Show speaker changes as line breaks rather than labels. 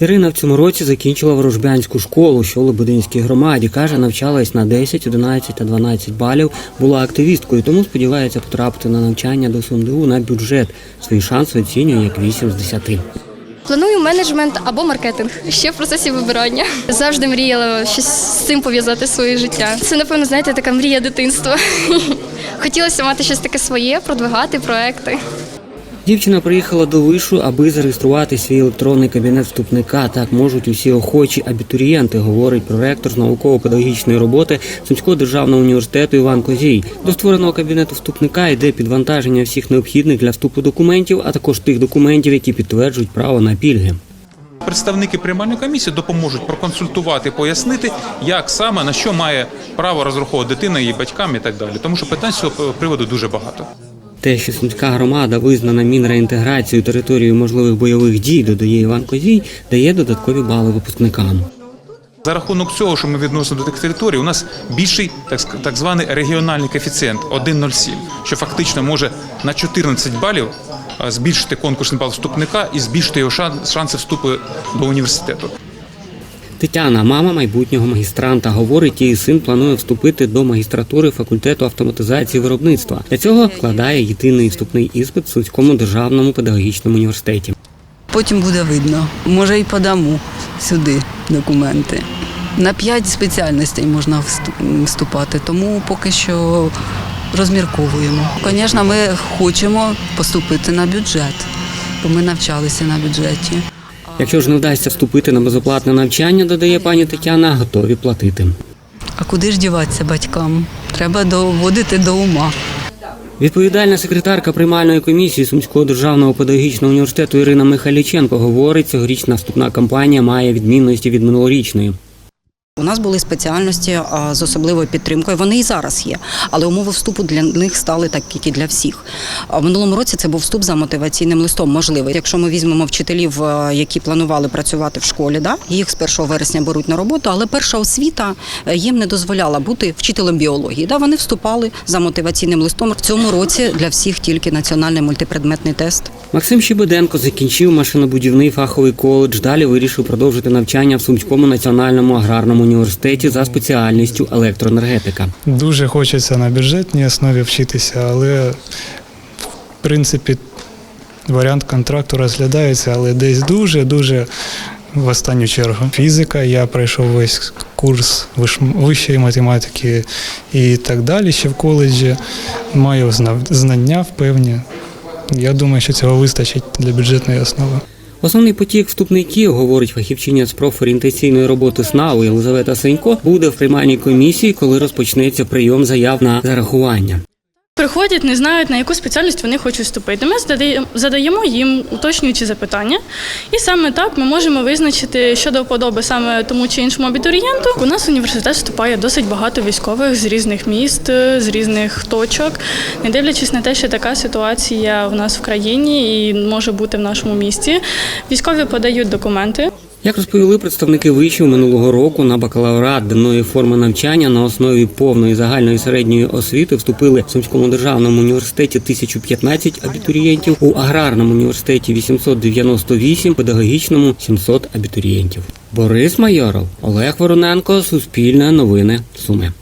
Ірина в цьому році закінчила ворожбянську школу, що у Лебединській громаді. Каже, навчалась на 10, 11 та 12 балів, була активісткою, тому сподівається потрапити на навчання до СумДУ на бюджет. Свої шанси оцінює як 8 з 10.
Планую менеджмент або маркетинг. Ще в процесі вибирання. Завжди мріяла щось з цим пов'язати своє життя. Це, напевно, знаєте, така мрія дитинства. Хотілося мати щось таке своє, продвигати проекти.
Дівчина приїхала до вишу, аби зареєструвати свій електронний кабінет вступника. Так можуть усі охочі абітурієнти, говорить проректор з науково-педагогічної роботи Сумського державного університету Іван Козій. До створеного кабінету вступника йде підвантаження всіх необхідних для вступу документів, а також тих документів, які підтверджують право на пільги.
Представники приймальної комісії допоможуть проконсультувати, пояснити, як саме на що має право розраховувати дитина, її батькам і так далі. Тому що питань з цього приводу дуже багато.
Те, що сумська громада визнана мінреінтеграцією територією можливих бойових дій, додає Іван Козій, дає додаткові бали випускникам.
За рахунок цього, що ми відносимо до тих територій, у нас більший так, так званий регіональний коефіцієнт 1,07, що фактично може на 14 балів збільшити конкурсний бал вступника і збільшити його шан- шанси вступу до університету.
Тетяна, мама майбутнього магістранта, говорить, її син планує вступити до магістратури факультету автоматизації виробництва. Для цього складає єдиний вступний іспит в Сумському державному педагогічному університеті.
Потім буде видно. Може, і подамо сюди документи. На п'ять спеціальностей можна вступати, тому поки що розмірковуємо. Звісно, ми хочемо поступити на бюджет, бо ми навчалися на бюджеті.
Якщо ж не вдасться вступити на безоплатне навчання, додає пані Тетяна, готові платити.
А куди ж діватися батькам? Треба доводити до ума.
Відповідальна секретарка приймальної комісії Сумського державного педагогічного університету Ірина Михайліченко говорить, цьогорічна вступна кампанія має відмінності від минулорічної.
У нас були спеціальності з особливою підтримкою. Вони і зараз є, але умови вступу для них стали так, як і для всіх. В минулому році це був вступ за мотиваційним листом. Можливий. Якщо ми візьмемо вчителів, е, які планували працювати в школі, да їх з 1 вересня беруть на роботу, але перша освіта е, їм не дозволяла бути вчителем біології. Да, вони вступали за мотиваційним листом. В цьому році для всіх тільки національний мультипредметний тест.
Максим Щебеденко закінчив машинобудівний фаховий коледж. Далі вирішив продовжити навчання в Сумському національному аграрному університеті за спеціальністю електроенергетика.
Дуже хочеться на бюджетній основі вчитися, але в принципі варіант контракту розглядається, але десь дуже-дуже в останню чергу. Фізика, я пройшов весь курс вищої математики і так далі ще в коледжі. Маю знання певні. Я думаю, що цього вистачить для бюджетної основи.
Основний потік вступників, говорить фахівчиня з профорієнтаційної роботи СНАУ Єлизавета Сенько, буде в приймальній комісії, коли розпочнеться прийом заяв на зарахування.
Приходять, не знають, на яку спеціальність вони хочуть вступити. Ми задаємо- їм уточнюючі запитання, і саме так ми можемо визначити щодо вподоби саме тому чи іншому абітурієнту. У нас університет вступає досить багато військових з різних міст, з різних точок. Не дивлячись на те, що така ситуація в нас в країні і може бути в нашому місті. Військові подають документи.
Як розповіли представники вишів минулого року на бакалаврат денної форми навчання на основі повної загальної середньої освіти вступили в Сумському державному університеті 1015 абітурієнтів, у аграрному університеті 898, педагогічному 700 абітурієнтів. Борис Майоров, Олег Вороненко, Суспільне новини, Суми.